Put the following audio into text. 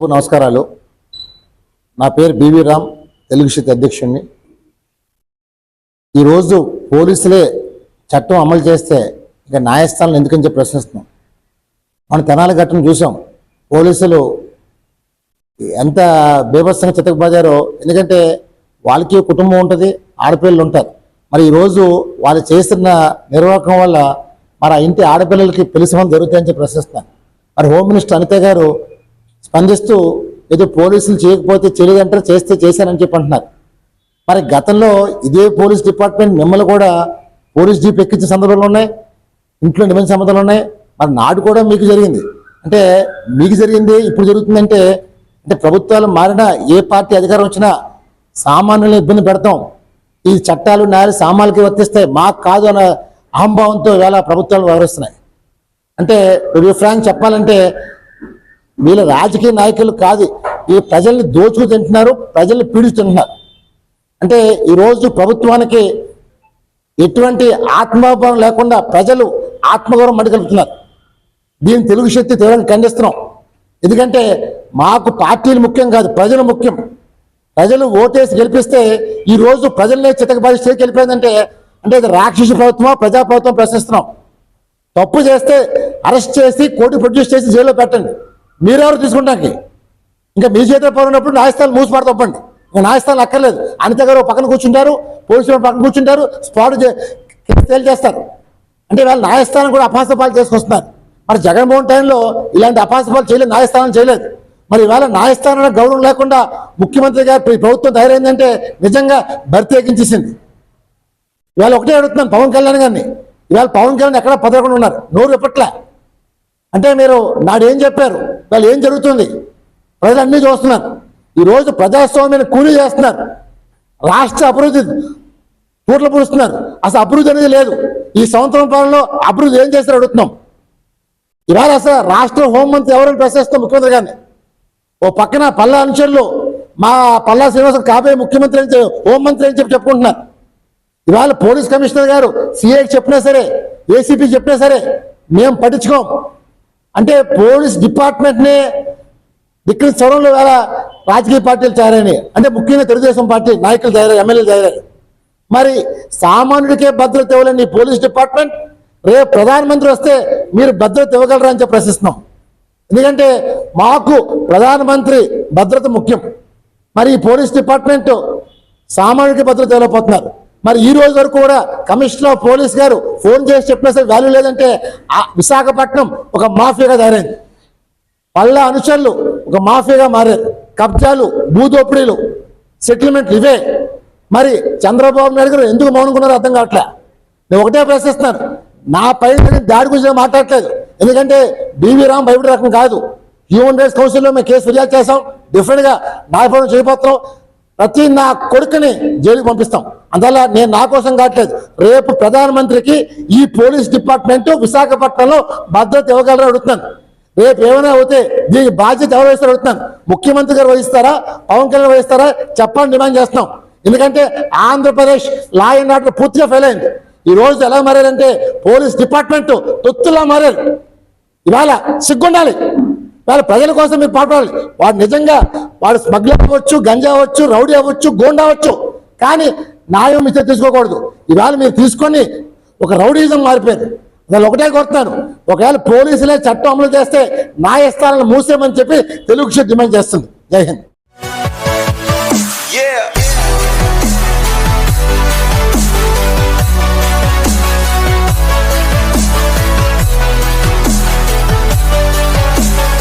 నమస్కారాలు. నా పేరు బీవీ రామ్ తెలుగు శక్తి అధ్యక్షుడిని. ఈరోజు పోలీసులే చట్టం అమలు చేస్తే ఇక న్యాయస్థానం ఎందుకని చెప్పి ప్రశ్నిస్తున్నాం. మన తెనాలి ఘట్టం చూసాం. పోలీసులు ఎంత బీభత్సంగా చితకబాదారో ఎందుకంటే వాళ్ళకి కుటుంబం ఉంటుంది ఆడపిల్లలు ఉంటారు. మరి ఈరోజు వాళ్ళు చేస్తున్న నిర్వాహకం వల్ల మరి ఆ ఇంటి ఆడపిల్లలకి పెళ్ళి సంబంధం జరుగుతాయని చెప్పి ప్రశ్నిస్తున్నాను మరి హోమ్ మినిస్టర్ అనిత గారు స్పందిస్తూ ఏదో పోలీసులు చేయకపోతే చేయలేదంటారు చేస్తే చేశానని చెప్పి అంటున్నారు. మరి గతంలో ఇదే పోలీస్ డిపార్ట్మెంట్ మిమ్మల్ని కూడా పోలీస్ జీప్ ఎక్కించిన సందర్భాలు ఉన్నాయి? ఇంట్లో నిబంధన సంబంధాలు ఉన్నాయి? మరి నాడు కూడా మీకు జరిగింది. అంటే మీకు జరిగింది ఇప్పుడు జరుగుతుందంటే అంటే ప్రభుత్వాలు మారినా ఏ పార్టీ అధికారం వచ్చినా సామాన్యులను ఇబ్బంది పెడతాం. ఈ చట్టాలు న్యాయాలు సామాన్యులకి వర్తిస్తాయి. మాకు కాదు అన్న అహంభావంతో ఇవాళ ప్రభుత్వాలు వ్యవహరిస్తున్నాయి. అంటే ఫ్రాంక్ చెప్పాలంటే వీళ్ళ రాజకీయ నాయకులు కాదు. ఈ ప్రజల్ని దోచుకు తింటున్నారు ప్రజల్ని పీడిస్తుంటున్నారు అంటే ఈరోజు ప్రభుత్వానికి ఎటువంటి ఆత్మభావం లేకుండా ప్రజలు ఆత్మగౌరవం మడిగలుగుతున్నారు. దీని తెలుగు శక్తి తీవ్రంగా ఖండిస్తున్నాం. ఎందుకంటే మాకు పార్టీలు ముఖ్యం కాదు ప్రజలు ముఖ్యం. ప్రజలు ఓటేసి గెలిపిస్తే ఈ రోజు ప్రజల్ని చితకబాది గెలిపోయిందంటే అంటే ఇది రాక్షస ప్రభుత్వం ప్రజా ప్రభుత్వం ప్రశ్నిస్తున్నాం. తప్పు చేస్తే అరెస్ట్ చేసి కోర్టు ప్రొడ్యూస్ చేసి జైల్లో పెట్టండి. మీరెవరు తీసుకుంటానికి? ఇంకా మీ చేతిలో పోయినప్పుడు న్యాయస్థానం మూసిపడ తప్పండి ఇంకా న్యాయస్థానం అక్కర్లేదు. అనిత గారు పక్కన కూర్చుంటారు పోలీసులు పక్కన కూర్చుంటారు స్పాట్ తేలి చేస్తారు. అంటే వాళ్ళు న్యాయస్థానం కూడా అపాసపాలు చేసుకొస్తున్నారు. మరి జగన్మోహన్ టైంలో ఇలాంటి అపాసపాలు చేయలేదు న్యాయస్థానం చేయలేదు. మరి ఇవాళ న్యాయస్థానంలో గౌరవం లేకుండా ముఖ్యమంత్రి గారు ప్రభుత్వం తయారైందంటే నిజంగా బరితెగించేసింది ఇవాళ ఒకటే అడుగుతున్నాను పవన్ కళ్యాణ్ గారిని. ఇవాళ పవన్ కళ్యాణ్ ఎక్కడ పదకుండా ఉన్నారు. నోరు ఎప్పట్లే అంటే మీరు నాడు ఏం చెప్పారు? వాళ్ళు ఏం జరుగుతుంది? ప్రజలు అన్నీ చూస్తున్నారు. ఈరోజు ప్రజాస్వామ్యాన్ని కూలీ చేస్తున్నారు. రాష్ట్ర అభివృద్ధి పూట్ల పూడుస్తున్నారు. అసలు అభివృద్ధి అనేది లేదు. ఈ సంవత్సరం పాలనలో అభివృద్ధి ఏం చేశారు అడుగుతున్నాం. ఇవాళ అసలు రాష్ట్ర హోంమంత్రి ఎవరైనా ప్రశ్నిస్తాం? ముఖ్యమంత్రి గారిని. ఓ పక్కన పల్లా అనుచరులు మా పల్లా శ్రీనివాసం కాబోయే ముఖ్యమంత్రి అని హోంమంత్రి అని చెప్పి చెప్పుకుంటున్నారు. ఇవాళ పోలీస్ కమిషనర్ గారు సిఐకి చెప్పినా సరే ఏసీపీ చెప్పినా సరే మేము పట్టించుకోం. అంటే పోలీస్ డిపార్ట్మెంట్నే దిక్కుల చొరవలో వేళ రాజకీయ పార్టీలు తయారని అంటే ముఖ్యంగా తెలుగుదేశం పార్టీ నాయకులు తయారయ్యారు ఎమ్మెల్యేలు తయారయ్యారు. మరి సామాన్యుడికే భద్రత ఇవ్వలేని పోలీస్ డిపార్ట్మెంట్ రేపు ప్రధానమంత్రి వస్తే మీరు భద్రత ఇవ్వగలరా అని చెప్పి ప్రశ్నిస్తున్నాం. ఎందుకంటే మాకు ప్రధానమంత్రి భద్రత ముఖ్యం. మరి ఈ పోలీస్ డిపార్ట్మెంట్ సామాన్యుడికి భద్రత ఇవ్వలేకపోతున్నారు. మరి ఈ రోజు వరకు కూడా కమిషనర్ పోలీస్ గారు ఫోన్ చేసి చెప్పినా వాల్యూ లేదంటే ఆ విశాఖపట్నం ఒక మాఫియాగా తయారైంది. పళ్ళ అనుచరులు ఒక మాఫియాగా మారారు. కబ్జాలు భూదోపిడీలు సెటిల్మెంట్లు ఇవే. మరి చంద్రబాబు నాయుడు గారు ఎందుకు మౌనుకున్నారో అర్థం కావట్లే. నేను ఒకటే ప్రశ్నిస్తున్నాను. నా పైన దాడి గురించి మాట్లాడట్లేదు. ఎందుకంటే బీవీ రామ్ భయపడే రకం కాదు. హ్యూమన్ రైట్స్ కౌన్సిల్లో మేము కేసు ఫిర్యాదు చేసాం డిఫరెంట్గా నాయపడం చేయబోతున్నాం ప్రతి నా కొడుకుని జైలుకి పంపిస్తాం. అందువల్ల నేను నా కోసం కావట్లేదు రేపు ప్రధానమంత్రికి ఈ పోలీస్ డిపార్ట్మెంట్ విశాఖపట్నంలో భద్రత ఇవ్వగలరా అడుగుతున్నాను. రేపు ఏమైనా అవుతే దీనికి బాధ్యత ఎవరు వహిస్తారు అడుగుతున్నాను. ముఖ్యమంత్రి గారు వహిస్తారా? పవన్ కళ్యాణ్ వహిస్తారా? చెప్పని డిమాండ్ చేస్తున్నాం. ఎందుకంటే ఆంధ్రప్రదేశ్ లా అండ్ ఆర్డర్ పూర్తిగా ఫెయిల్ అయింది. ఈ రోజు ఎలా మారారంటే పోలీస్ డిపార్ట్మెంట్ తొత్తులా మారారు. ఇవాళ సిగ్గుండాలి. వాళ్ళ ప్రజల కోసం మీరు పాటుపడాలి. వాడు నిజంగా వాడు స్మగ్లర్ అవ్వచ్చు గంజా అవ్వచ్చు రౌడీ అవ్వచ్చు గోండా అవ్వచ్చు. కానీ న్యాయం ఇచ్చే తీసుకోకూడదు. ఇవాళ మీరు తీసుకొని ఒక రౌడీజం మారిపోయింది. నేను ఒకటే కోరుతున్నాను ఒకవేళ పోలీసులే చట్టం అమలు చేస్తే న్యాయస్థానాలను మూసేయమని చెప్పి తెలుగు డిమాండ్ చేస్తుంది. జై హింద్.